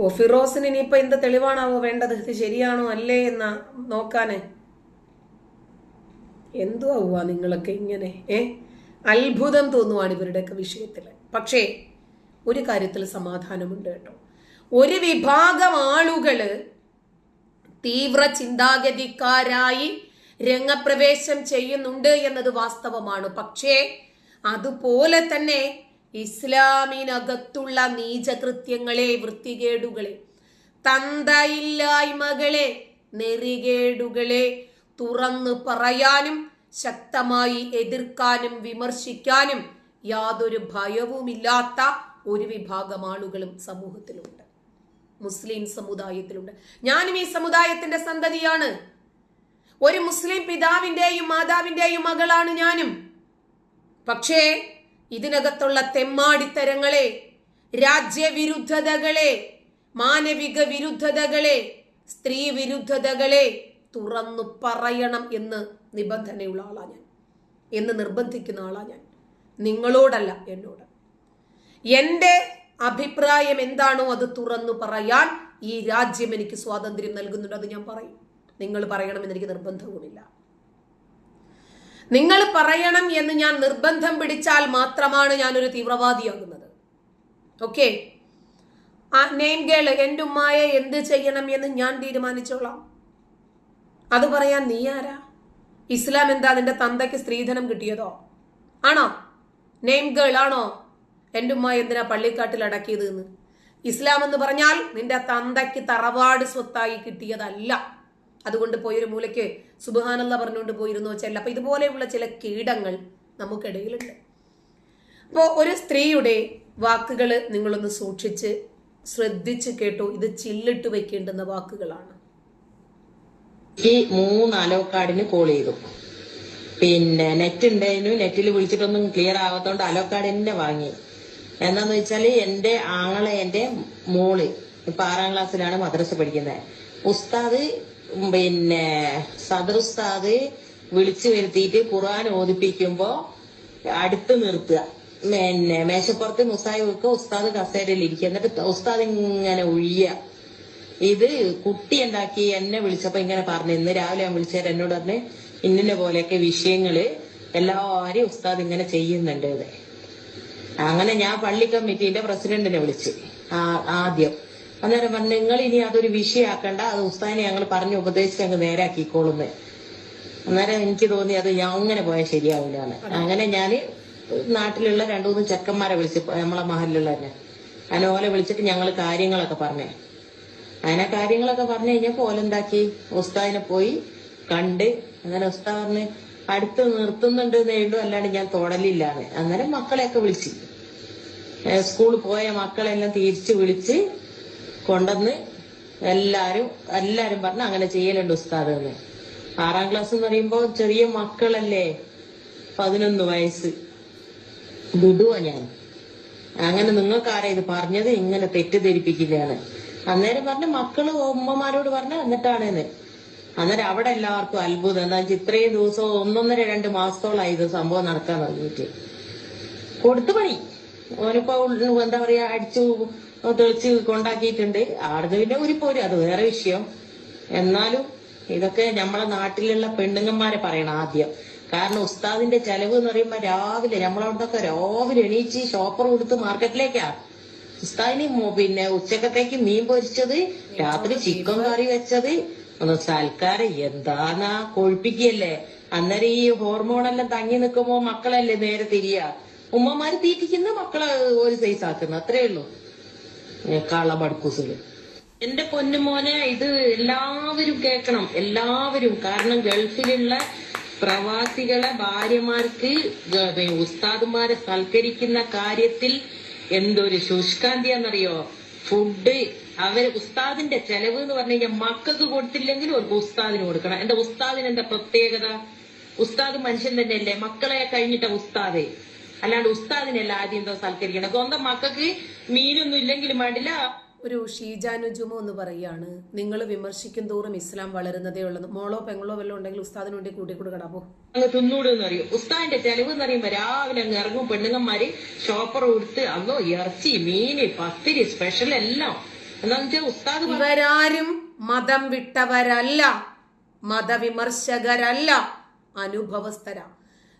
ഓ ഫിറോസിന് ഇനിയിപ്പൊ എന്ത് തെളിവാണാവോ വേണ്ടത്? ഇത് ശരിയാണോ അല്ലേ എന്ന നോക്കാന്. എന്തുവാ നിങ്ങളൊക്കെ ഇങ്ങനെ? ഏ? അത്ഭുതം തോന്നുവാണ് ഇവരുടെയൊക്കെ വിഷയത്തിൽ പക്ഷേ ഒരു കാര്യത്തിൽ സമാധാനമുണ്ട് കേട്ടോ. ഒരു വിഭാഗം ആളുകൾ തീവ്ര ചിന്താഗതിക്കാരായി രംഗപ്രവേശം ചെയ്യുന്നുണ്ട് എന്നത് വാസ്തവമാണ്. പക്ഷേ അതുപോലെ തന്നെ ഇസ്ലാമിനകത്തുള്ള നീചകൃത്യങ്ങളെ വൃത്തികേടുകളെ തന്തയില്ലായ്മകളെ നെറികേടുകളെ തുറന്നു പറയാനും ശക്തമായി എതിർക്കാനും വിമർശിക്കാനും യാതൊരു ഭയവുമില്ലാത്ത ഒരു വിഭാഗം ആളുകളും സമൂഹത്തിലുണ്ട്. മുസ്ലിം സമുദായത്തിലുണ്ട്. ഞാനും ഈ സമുദായത്തിന്റെ സന്തതിയാണ്. ഒരു മുസ്ലിം പിതാവിന്റെയും മാതാവിന്റെയും മകളാണ് ഞാനും. പക്ഷേ ഇതിനകത്തുള്ള തെമ്മാടിത്തരങ്ങളെ രാജ്യവിരുദ്ധതകളെ മാനവിക വിരുദ്ധതകളെ സ്ത്രീ വിരുദ്ധതകളെ തുറന്നു പറയണം എന്ന് നിബന്ധനയുള്ള ആളാ ഞാൻ. എന്ന് നിർബന്ധിക്കുന്ന ആളാ ഞാൻ. നിങ്ങളോടല്ല എന്നോട്. എന്റെ അഭിപ്രായം എന്താണോ അത് തുറന്നു പറയാൻ ഈ രാജ്യം എനിക്ക് സ്വാതന്ത്ര്യം നൽകുന്നുണ്ട് അത് ഞാൻ പറയും. നിങ്ങൾ പറയണമെന്ന് എനിക്ക് നിർബന്ധവുമില്ല. നിങ്ങൾ പറയണം എന്ന് ഞാൻ നിർബന്ധം പിടിച്ചാൽ മാത്രമാണ് ഞാനൊരു തീവ്രവാദിയാകുന്നത്. ഓക്കെ ആ നെയിം ഗേൾ എന്റെ ഉമ്മായെ എന്ത് ചെയ്യണം എന്ന് ഞാൻ തീരുമാനിച്ചോളാം. അത് പറയാൻ നീ ആരാ? ഇസ്ലാം എന്താ നിന്റെ തന്തയ്ക്ക് സ്ത്രീധനം കിട്ടിയതോ? ആണോ? നെയിം ഗേൾ ആണോ? എന്റെ ഉമ്മ എന്തിനാ പള്ളിക്കാട്ടിൽ അടക്കിയത് എന്ന് ഇസ്ലാം എന്ന് പറഞ്ഞാൽ നിന്റെ തന്തയ്ക്ക് തറവാട് സ്വത്തായി കിട്ടിയതല്ല. അതുകൊണ്ട് പോയൊരു മൂലയ്ക്ക് സുബഹാനല്ല പറഞ്ഞുകൊണ്ട് പോയിരുന്നു ചെല്ല. അപ്പൊ ഇതുപോലെയുള്ള ചില കീടങ്ങൾ നമുക്കിടയിലുണ്ട്. അപ്പോൾ ഒരു സ്ത്രീയുടെ വാക്കുകൾ നിങ്ങളൊന്ന് സൂക്ഷിച്ച് ശ്രദ്ധിച്ച് കേട്ടു. ഇത് ചില്ലിട്ട് വെക്കേണ്ടുന്ന വാക്കുകളാണ്. ഈ മൂന്ന് കോൾ ചെയ്തു. പിന്നെ നെറ്റ് ഉണ്ടായിരുന്നു നെറ്റിൽ വിളിച്ചിട്ടൊന്നും ക്ലിയർ ആവാത്തോണ്ട് കാർഡ് എന്നെ വാങ്ങി. എന്താന്ന് വെച്ചാൽ എന്റെ ആങ്ങളെ എന്റെ മോൾ ഇപ്പൊ ആറാം ക്ലാസ്സിലാണ് മദ്രസ പഠിക്കുന്നത് ഉസ്താദ് പിന്നെ സദർ ഉസ്താദ് വിളിച്ചു വരുത്തിയിട്ട് ഖുർആൻ ഓദിപ്പിക്കുമ്പോ അടുത്ത് നിർത്തുക. പിന്നെ മേശപ്പുറത്ത് മുസായി വെക്കുക ഉസ്താദ് കസേരയിൽ ഇരിക്കുക. എന്നിട്ട് ഉസ്താദ് ഇങ്ങനെ ഒഴിയുക ഇത് കുട്ടി ഉണ്ടാക്കി എന്നെ വിളിച്ചപ്പോ ഇങ്ങനെ പറഞ്ഞു ഇന്ന് രാവിലെ ഞാൻ വിളിച്ചാൽ എന്നോട് പറഞ്ഞ് ഇന്നിന്റെ പോലെയൊക്കെ വിഷയങ്ങൾ എല്ലാവരെയും ഉസ്താദ് ഇങ്ങനെ ചെയ്യുന്നുണ്ട്. അങ്ങനെ ഞാൻ പള്ളി കമ്മിറ്റിന്റെ പ്രസിഡന്റിനെ വിളിച്ച് ആദ്യം. അന്നേരം പറഞ്ഞു നിങ്ങൾ ഇനി അതൊരു വിഷയമാക്കണ്ട അത് ഉസ്താദിനെ ഞങ്ങൾ പറഞ്ഞു ഉപദേശിച്ച് അങ്ങ് നേരാക്കിക്കോളുന്ന്. അന്നേരം എനിക്ക് തോന്നി അത് ഞാൻ അങ്ങനെ പോയാൽ ശരിയാവില്ല അങ്ങനെ ഞാൻ നാട്ടിലുള്ള രണ്ടു മൂന്ന് ചെക്കന്മാരെ വിളിച്ച് നമ്മളെ മഹലിലുള്ള തന്നെ അനോലെ വിളിച്ചിട്ട് ഞങ്ങൾ കാര്യങ്ങളൊക്കെ പറഞ്ഞേ. അങ്ങനെ കാര്യങ്ങളൊക്കെ പറഞ്ഞു കഴിഞ്ഞപ്പോ ഓലെന്താക്കി ഉസ്താദിനെ പോയി കണ്ട് അങ്ങനെ ഉസ്താദ് പറഞ്ഞ് അടുത്ത് നിർത്തുന്നുണ്ട് നേടും അല്ലാണ്ട് ഞാൻ തൊടലില്ലാന്ന് അങ്ങനെ മക്കളെയൊക്കെ വിളിച്ച്. സ്കൂളിൽ പോയ മക്കളെല്ലാം തിരിച്ചു വിളിച്ച് കൊണ്ടുവന്ന് എല്ലാരും എല്ലാരും പറഞ്ഞ് അങ്ങനെ ചെയ്യലുണ്ട് ഉസ്താദ് എന്ന് ആറാം ക്ലാസ് എന്ന് പറയുമ്പോ ചെറിയ മക്കളല്ലേ? പതിനൊന്ന് വയസ്സ്. വിടുവോ ഞാൻ. അങ്ങനെ നിങ്ങൾക്ക് ആരാ ഇത് പറഞ്ഞത്? ഇങ്ങനെ തെറ്റിദ്ധരിപ്പിക്കുകയാണ്. അന്നേരം പറഞ്ഞ മക്കൾ ഉമ്മമാരോട് പറഞ്ഞ എന്നിട്ടാണെന്ന്. അന്നേരം അവിടെ എല്ലാവർക്കും അത്ഭുതം. എന്താ ഇത്രയും ദിവസം ഒന്നൊന്നര രണ്ട് മാസത്തോളായി ഇത് സംഭവം നടക്കാൻ തുടങ്ങിയിട്ട്. കൊടുത്തു പണി. ഓനിപ്പോ എന്താ പറയാ അടിച്ചു തെളിച്ച് കൊണ്ടാക്കിയിട്ടുണ്ട്. ആടുന്ന് പിന്നെ പോരും അത് വേറെ വിഷയം. എന്നാലും ഇതൊക്കെ നമ്മളെ നാട്ടിലുള്ള പെണ്ണുങ്ങന്മാരെ പറയണം ആദ്യം. കാരണം ഉസ്താദിന്റെ ചെലവ് എന്ന് പറയുമ്പോ രാവിലെ നമ്മളവിടുന്നൊക്കെ രാവിലെ എണീച്ച് ഷോപ്പർ കൊടുത്ത് മാർക്കറ്റിലേക്കാ. ഉസ്താദിന് പിന്നെ ഉച്ചക്കത്തേക്ക് മീൻ പൊരിച്ചത് രാത്രി ചിക്കൻ കറി വെച്ചത്. ഒന്ന് സൽക്കാരം എന്താന്നാ കൊഴിപ്പിക്കല്ലേ? അന്നേരം ഈ ഹോർമോണെല്ലാം തങ്ങി നിൽക്കുമ്പോ മക്കളല്ലേ നേരെ തിരിയാ? ഉമ്മമാര് തീറ്റിക്കുന്ന മക്കളെ ഒരു സൈസ് ആക്കുന്നു അത്രേ ഉള്ളൂ. കള്ളബടുക്കൂസിൽ എന്റെ പൊന്നുമോനെ ഇത് എല്ലാവരും കേൾക്കണം. എല്ലാവരും. കാരണം ഗൾഫിലുള്ള പ്രവാസികളെ ഭാര്യമാർക്ക് ഉസ്താദുമാരെ സൽക്കരിക്കുന്ന കാര്യത്തിൽ എന്തൊരു ശുഷ്കാന്തിയാന്നറിയോ ഫുഡ് അവർ ഉസ്താദിന്റെ ചെലവ് എന്ന് പറഞ്ഞു കഴിഞ്ഞാൽ മക്കൾക്ക് കൊടുത്തില്ലെങ്കിലും ഒരു ഉസ്താദിന് കൊടുക്കണം. എന്റെ ഉസ്താദിന് എന്താ പ്രത്യേകത? ഉസ്താദ് മനുഷ്യൻ തന്നെയല്ലേ? മക്കളെ കഴിഞ്ഞിട്ട ഉസ്താദ്. അല്ലാണ്ട് ഉസ്താദിനല്ല ആദ്യം എന്താ സൽക്കരിക്കണം സ്വന്തം മക്കൾക്ക് മീനൊന്നും ഇല്ലെങ്കിലും വേണ്ടില്ല. ഒരു ഷീജാനുജുമോ എന്ന് പറയാണ്. നിങ്ങൾ വിമർശിക്കും തോറും ഇസ്ലാം വളരുന്നതേ ഉള്ളത് മോളോ പെങ്ങളോ വല്ലതും ഉണ്ടെങ്കിൽ ഉസ്താദിന് വേണ്ടി കൂട്ടി കൊടുക്കടാപ്പോ അങ്ങ് തിന്നൂടെന്ന് അറിയും? ഉസ്താദിന്റെ ചെലവ് എന്ന് പറയുമ്പോ രാവിലെ അങ്ങ് ഇറങ്ങും. പെണ്ണുങ്ങന്മാര് ഷോപ്പർ കൊടുത്ത് അന്നോ ഇറച്ചി മീന് പത്തിരി സ്പെഷ്യൽ എല്ലാം. എന്താന്ന് വെച്ചാൽ ഉസ്താദ് ഇവരാരും മതം വിട്ടവരല്ല. മതവിമർശകരല്ല. അനുഭവസ്ഥര.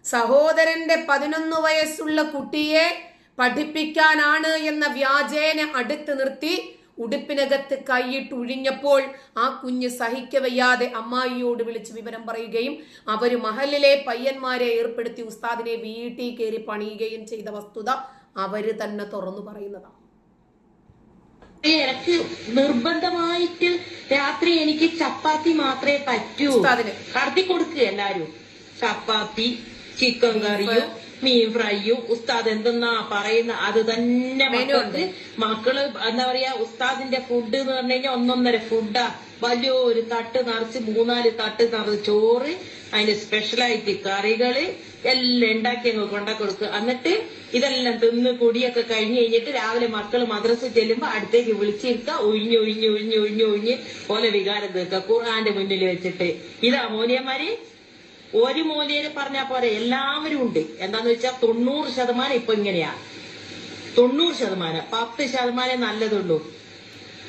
സഹോദരന്റെ പതിനൊന്ന് വയസ്സുള്ള കുട്ടിയെ പഠിപ്പിക്കാനാണ് എന്ന വ്യാജേന അടുത്ത് നിർത്തി ഉടുപ്പിനകത്ത് കൈയിട്ട് ഉഴിഞ്ഞപ്പോൾ ആ കുഞ്ഞ് സഹിക്കവയ്യാതെ അമ്മായിയോട് വിളിച്ച് വിവരം പറയുകയും അവർ മഹലിലെ പയ്യന്മാരെ ഏർപ്പെടുത്തി ഉസ്താദിനെ വീട്ടിൽ കയറി പണിയുകയും ചെയ്ത വസ്തുത അവർ തന്നെ തുറന്നു പറയുന്നതാണ് എനിക്ക് നിർബന്ധമായിട്ട് രാത്രി എനിക്ക് ചപ്പാത്തി മാത്രമേ പറ്റൂ. കടത്തി കൊടുക്കുക എല്ലാരും. ചപ്പാത്തി ചിക്കൻ കറിയും മീൻ ഫ്രൈയും ഉസ്താദ് എന്തെന്നാ പറയുന്ന അത് തന്നെ മക്കൾക്ക് മക്കൾ എന്താ പറയാ ഉസ്താദിന്റെ ഫുഡ് എന്ന് പറഞ്ഞു കഴിഞ്ഞാൽ ഒന്നൊന്നര ഫുഡാ വലിയൊരു തട്ട് നിറച്ച് മൂന്നാൽ തട്ട് നിറച്ച് ചോറ് അതിന്റെ സ്പെഷ്യലായിട്ട് കറികൾ എല്ലാം ഉണ്ടാക്കി അങ്ങ് കൊണ്ട കൊടുക്കുക. എന്നിട്ട് ഇതെല്ലാം തിന്ന് കുടിയൊക്കെ കഴിഞ്ഞ് കഴിഞ്ഞിട്ട് രാവിലെ മക്കൾ മദ്രസ ചെല്ലുമ്പോ അടുത്തേക്ക് വിളിച്ചിരുത്ത ഒഴിഞ്ഞ് ഒഴിഞ്ഞ് ഒഴിഞ്ഞ് ഒഴിഞ്ഞ് ഒഴിഞ്ഞ് പോലെ വികാരം തീർക്കുക. ഖുർആന്റെ മുന്നിൽ വെച്ചിട്ട്. ഇതാ മോനിയന്മാര്. ഒരു മൂലയിൽ പറഞ്ഞാ പോരെ എല്ലാവരും ഉണ്ട്. എന്താന്ന് വെച്ചാൽ തൊണ്ണൂറ് ശതമാനം ഇപ്പൊ ഇങ്ങനെയാ. തൊണ്ണൂറ് ശതമാനം. പത്ത് ശതമാനം നല്ലതുള്ളൂ.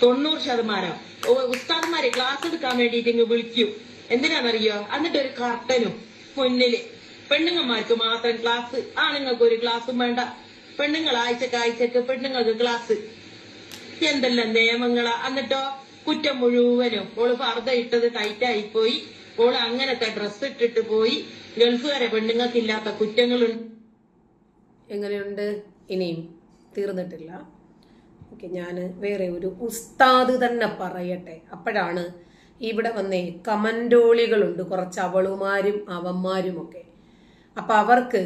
തൊണ്ണൂറ് ശതമാനം. ഉസ്താദ്മാരെ ക്ലാസ് എടുക്കാൻ വേണ്ടിയിട്ട് ഇങ്ങ് വിളിക്കും. എന്തിനാണെന്നറിയോ എന്നിട്ട് ഒരു കർട്ടനും മുന്നിൽ. പെണ്ണുങ്ങന്മാർക്ക് മാത്രം ക്ലാസ് ആണുങ്ങൾക്ക് ഒരു ക്ലാസ്സും വേണ്ട. പെണ്ണുങ്ങൾ ആഴ്ചക്ക് ആഴ്ചക്ക് പെണ്ണുങ്ങൾക്ക് ക്ലാസ്. എന്തെല്ലാം നിയമങ്ങളാ? എന്നിട്ടോ കുറ്റം മുഴുവനും ഓൾ ഫർദ ഇട്ടത് ടൈറ്റായി പോയി ഓൾ അങ്ങനത്തെ ഡ്രസ്സ് ഇട്ടിട്ട് പോയി ഗൾഫുകാരെ പെണ്ണുങ്ങൾക്കില്ലാത്ത കുറ്റങ്ങളുണ്ട്. എങ്ങനെയുണ്ട്? ഇനിയും തീർന്നിട്ടില്ല. ഓക്കെ ഞാൻ വേറെ ഒരു ഉസ്താദ് തന്നെ പറയട്ടെ. അപ്പോഴാണ് ഇവിടെ വന്നേ കമൻഡോളികളുണ്ട് കുറച്ച് അവളുമാരും അവന്മാരും ഒക്കെ അപ്പൊ അവർക്ക്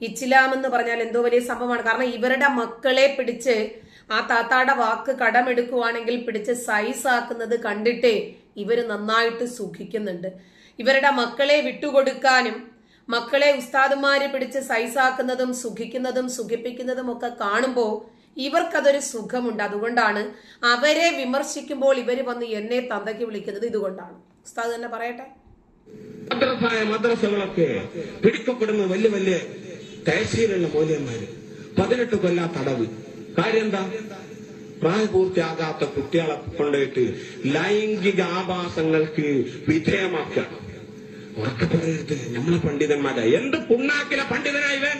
ഇസ്ലാം എന്ന് പറഞ്ഞാൽ എന്തോ വലിയ സംഭവമാണ്. കാരണം ഇവരുടെ മക്കളെ പിടിച്ച് ആ താത്താടെ വാക്ക് കടമെടുക്കുവാണെങ്കിൽ പിടിച്ച് സൈസ് ആക്കുന്നത് കണ്ടിട്ടേ ഇവർ നന്നായിട്ട് സുഖിക്കുന്നുണ്ട് ഇവരുടെ മക്കളെ വിട്ടുകൊടുക്കാനും മക്കളെ ഉസ്താദുമാര് പിടിച്ച് സൈസാക്കുന്നതും സുഖിക്കുന്നതും സുഖിപ്പിക്കുന്നതും ഒക്കെ കാണുമ്പോൾ ഇവർക്കതൊരു സുഖമുണ്ട്. അതുകൊണ്ടാണ് അവരെ വിമർശിക്കുമ്പോൾ ഇവർ വന്ന് എന്നെ തന്തയ്ക്ക് വിളിക്കുന്നത് ഇതുകൊണ്ടാണ്. ഉസ്താദ് തന്നെ പറയട്ടെ. മദ്രസകളൊക്കെ പിടിക്കപ്പെടുന്ന വലിയ വലിയ തഹസീലുള്ള മൂല്യന്മാര് പതിനെട്ട് കൊല്ലം തടവ്. കാര്യം എന്താ? പ്രായപൂർത്തിയാകാത്ത കുട്ടികളെ കൊണ്ടുപോയിട്ട് ലൈംഗിക ആഭാസങ്ങൾക്ക് വിധേയമാക്കുക. ഉറക്കെ പറയരുത്. നമ്മളെ പണ്ഡിതന്മാരാ. എന്ത് പുണ്ണാക്കിലെ പണ്ഡിതനായി വേൻ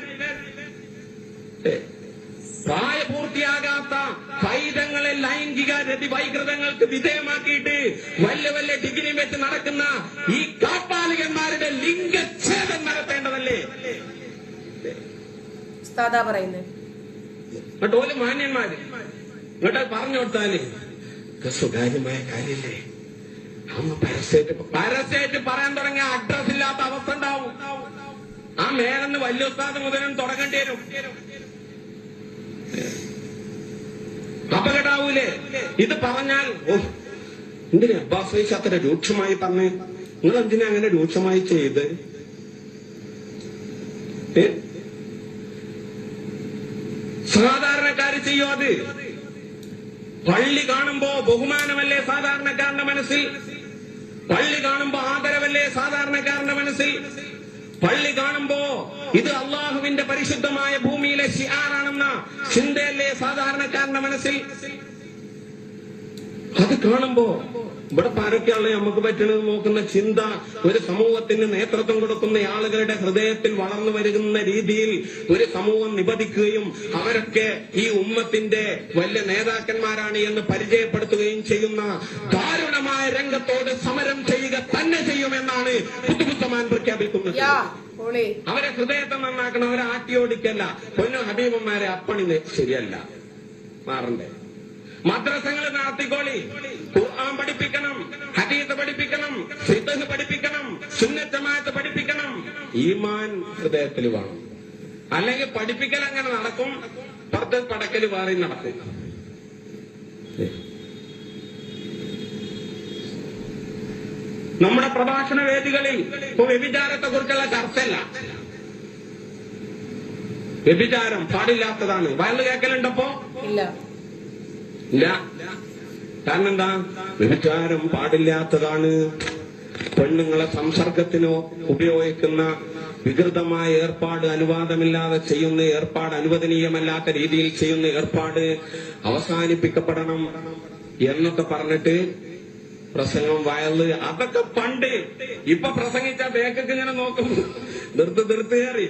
പ്രായപൂർത്തിയാകാത്ത പൈതങ്ങളെ ലൈംഗിക രതി വൈകൃതങ്ങൾക്ക് വിധേയമാക്കിയിട്ട് വല്യ വല്യ ഡിഗ്രി വെച്ച് നടക്കുന്ന ഈ കാപ്പാലികന്മാരുടെ ലിംഗച്ഛേദം നടത്തേണ്ടതല്ലേ? പറയുന്നത് മാന്യന്മാര്. എന്നിട്ട് പറഞ്ഞു കൊടുത്താൽ സ്വകാര്യമായ കാര്യല്ലേ? പരസ്യമായിട്ട് പരസ്യമായിട്ട് പറയാൻ തുടങ്ങിയ അഡ്രസ് ഇല്ലാത്ത അവസ്ഥ ഉണ്ടാവും. ആ മേലെന്ന് വലിയ ഉസ്താദ് മുതലും തുടങ്ങേണ്ടി വരും. അപകടാവൂലേ ഇത് പറഞ്ഞാൽ ഓ എന്തിനാ അബ്ബാസ് വൈസ് അത്ര രൂക്ഷമായി പറഞ്ഞ്? നിങ്ങൾ എന്തിനാ അങ്ങനെ രൂക്ഷമായി ചെയ്ത്? സാധാരണക്കാര് ചെയ്യോ അത്? പള്ളി കാണുമ്പോ ബഹുമാനമല്ലേ സാധാരണക്കാരന്റെ മനസ്സിൽ? പള്ളി കാണുമ്പോ ആദരവല്ലേ സാധാരണക്കാരന്റെ മനസ്സിൽ? പള്ളി കാണുമ്പോ ഇത് അള്ളാഹുവിന്റെ പരിശുദ്ധമായ ഭൂമിയിലെ ഷിയാറാണെന്ന ചിന്തയല്ലേ സാധാരണക്കാരന്റെ മനസ്സിൽ? അത് കാണുമ്പോ ഇവിടെ പാരൊക്കെയുള്ള നമുക്ക് പറ്റണത് നോക്കുന്ന ചിന്ത. ഒരു സമൂഹത്തിന് നേതൃത്വം കൊടുക്കുന്ന ആളുകളുടെ ഹൃദയത്തിൽ വളർന്നു വരുന്ന രീതിയിൽ ഒരു സമൂഹം നിബദിക്കുകയും അവരൊക്കെ ഈ ഉമ്മത്തിന്റെ വലിയ നേതാക്കന്മാരാണ് എന്ന് പരിചയപ്പെടുത്തുകയും ചെയ്യുന്ന ദാരുണമായ രംഗത്തോട് സമരം ചെയ്യുക തന്നെ ചെയ്യുമെന്നാണ് പുതുപുത്തമാൻ പ്രഖ്യാപിക്കുന്നത്. അവരെ ഹൃദയത്തെ നന്നാക്കണം അവരെ ആട്ടിയോടിക്കല്ല. പൊന്നു ഹബീബന്മാരെ അപ്പണി ശരിയല്ല. മാറണ്ടേ? മദ്രസകൾ നടത്തിക്കോളി. ഖുർആൻ പഠിപ്പിക്കണം ഹദീസ് പഠിപ്പിക്കണം ഫിഖ് പഠിപ്പിക്കണം സുന്നത്തമാത്ത് പഠിപ്പിക്കണം. ഈമാൻ ഹൃദയത്തിൽ വേണം. അല്ലെങ്കിൽ പഠിപ്പിക്കൽ അങ്ങനെ നടക്കും പത്ത് പടക്കൽ വേറെ നടക്കും. നമ്മുടെ പ്രഭാഷണ വേദികളിൽ ഇപ്പൊ വ്യഭിചാരത്തെ കുറിച്ചുള്ള ചർച്ചയല്ല. വ്യഭിചാരം പാടില്ലാത്തതാണ്. വയൽ കേൾക്കലുണ്ടപ്പോ? ഇല്ല. ഇല്ല. കാരണം എന്താ വ്യഭിചാരം പാടില്ലാത്തതാണ്. പെണ്ണുങ്ങളെ സംസർഗത്തിനോ ഉപയോഗിക്കുന്ന വികൃതമായ ഏർപ്പാട് അനുവാദമില്ലാതെ ചെയ്യുന്ന ഏർപ്പാട് അനുവദനീയമല്ലാത്ത രീതിയിൽ ചെയ്യുന്ന ഏർപ്പാട് അവസാനിപ്പിക്കപ്പെടണം എന്നൊക്കെ പറഞ്ഞിട്ട് പ്രസംഗം വയൽ അതൊക്കെ പണ്ട് ഇപ്പൊ പ്രസംഗിച്ച ബേക്കൊക്കെ ഇങ്ങനെ നോക്കും. നിർത്ത് നിർത്ത് കയറി.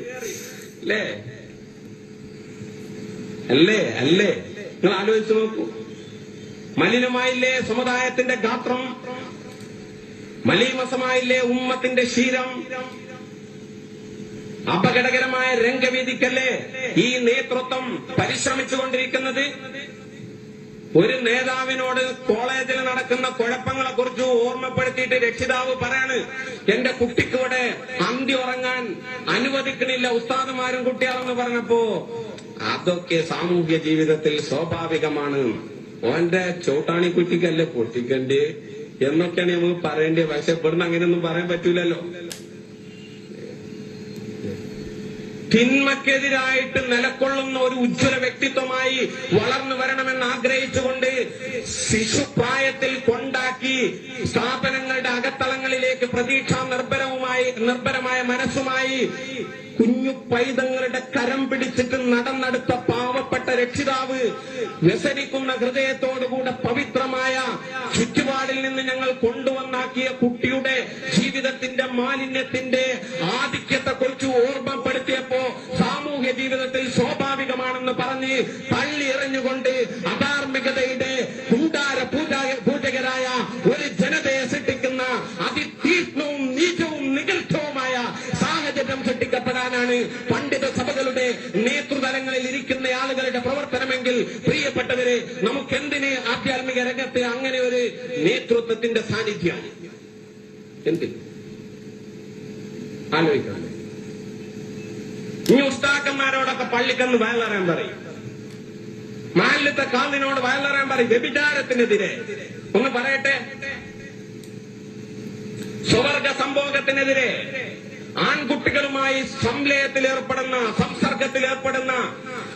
അല്ലേ? അല്ലേ? അല്ലേ? നിങ്ങൾ ആലോചിച്ച് നോക്കൂ. മലിനമായില്ലേ സമുദായത്തിന്റെ ഗാത്രം? മലീമസമായില്ലേ ഉമ്മത്തിന്റെ ശീലം? അപകടകരമായ രംഗവേദിക്കല്ലേ ഈ നേതൃത്വം പരിശ്രമിച്ചുകൊണ്ടിരിക്കുന്നത്? ഒരു നേതാവിനോട് കോളേജിൽ നടക്കുന്ന കുഴപ്പങ്ങളെ കുറിച്ച് ഓർമ്മപ്പെടുത്തിയിട്ട് രക്ഷിതാവ് പറയാണ് എന്റെ കുട്ടിക്കൂടെ അന്തി ഉറങ്ങാൻ അനുവദിക്കണില്ല ഉസ്താദുമാരും കുട്ടികളെന്ന് പറഞ്ഞപ്പോ അതൊക്കെ സാമൂഹ്യ ജീവിതത്തിൽ സ്വാഭാവികമാണ്. ഓന്റെ ചോട്ടാണി കുട്ടിക്കല്ലേ പൊട്ടിക്കണ്ടേ? എന്നൊക്കെയാണ് നമുക്ക് പറയേണ്ടത്. പക്ഷെ ഇവിടുന്ന് അങ്ങനെയൊന്നും പറയാൻ പറ്റൂലല്ലോ. തിന്മക്കെതിരായിട്ട് നിലക്കൊള്ളുന്ന ഒരു ഉജ്ജ്വല വ്യക്തിത്വമായി വളർന്നു വരണമെന്ന് ആഗ്രഹിച്ചുകൊണ്ട് ശിശുപ്രായത്തിൽ കൊണ്ടാക്കി സ്ഥാപനങ്ങളുടെ അകത്തളങ്ങളിലേക്ക് പ്രതീക്ഷാ നിർഭരവുമായി നിർഭരമായ മനസ്സുമായി കുഞ്ഞു പൈതങ്ങളുടെ കരം പിടിച്ചിട്ട് നടന്നെടുത്ത പാവപ്പെട്ട രക്ഷിതാവ് വ്യസനിക്കുന്ന ഹൃദയത്തോടുകൂടെ പവിത്രമായ ചുറ്റുപാടിൽ നിന്ന് ഞങ്ങൾ കൊണ്ടുവന്നാക്കിയ കുട്ടിയുടെ ജീവിതത്തിന്റെ മാലിന്യത്തിന്റെ ആധിക്യത്തെ കുറിച്ച് ഓർമ്മപ്പെടുത്തിയപ്പോ സാമൂഹ്യ ജീവിതത്തിൽ സ്വാഭാവികമാണെന്ന് പറഞ്ഞ് തള്ളി എറിഞ്ഞുകൊണ്ട് അധാർമികതയുടെ ഇരിക്കുന്ന ആളുകളുടെ പ്രവർത്തനമെങ്കിൽ പ്രിയപ്പെട്ടവരെ നമുക്കെന്തിന് ആധ്യാത്മിക രംഗത്ത് അങ്ങനെ ഒരു നേതൃത്വത്തിന്റെ സാന്നിധ്യം എന്തിന് ആലോചിക്കണം. ഇനി ഉസ്താക്കന്മാരോടൊക്കെ പള്ളിക്കെന്ന് വയലറിയാൻ പറയും. മാലിത്തെ കാലിനോട് വയലറിയാൻ പറയും. വ്യഭിചാരത്തിനെതിരെ. ഒന്ന് പറയട്ടെ. സ്വവർഗ സംഭോഗത്തിനെതിരെ. ആൺകുട്ടികളുമായി സംലയത്തിൽ ഏർപ്പെടുന്ന സംസർഗത്തിൽ ഏർപ്പെടുന്ന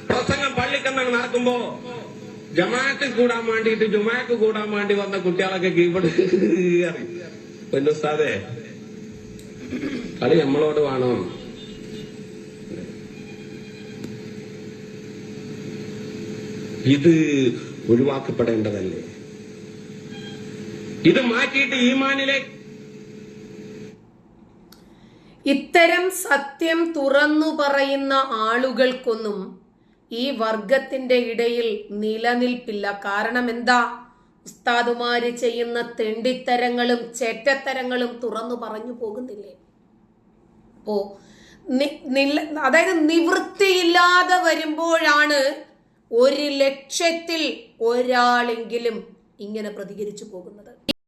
പ്രസംഗം പള്ളിക്കന്നങ്ങ് നടക്കുമ്പോ? ജമാഅത്തിൽ കൂടാൻ വേണ്ടിയിട്ട് ജുമാക്ക് കൂടാൻ വേണ്ടി വന്ന കുട്ടികളൊക്കെ കീഴ്പെട് അറിയും ഉസ്താദേ കളി നമ്മളോട് വേണോ. ഇത് ഒഴിവാക്കപ്പെടേണ്ടതല്ലേ? ഇത് മാറ്റിയിട്ട് ഈമാനിലേക്ക് ഇത്തരം സത്യം തുറന്നു പറയുന്ന ആളുകൾക്കൊന്നും ഈ വർഗത്തിന്റെ ഇടയിൽ നിലനിൽപ്പില്ല. കാരണം എന്താ? ഉസ്താദുമാര് ചെയ്യുന്ന തെണ്ടിത്തരങ്ങളും ചേറ്റത്തരങ്ങളും തുറന്നു പറഞ്ഞു പോകുന്നില്ലേ? അപ്പോ അതായത് നിവൃത്തിയില്ലാതെ വരുമ്പോഴാണ് ഒരു ലക്ഷ്യത്തിൽ ഒരാളെങ്കിലും ഇങ്ങനെ പ്രതികരിച്ചു പോകുന്നത്.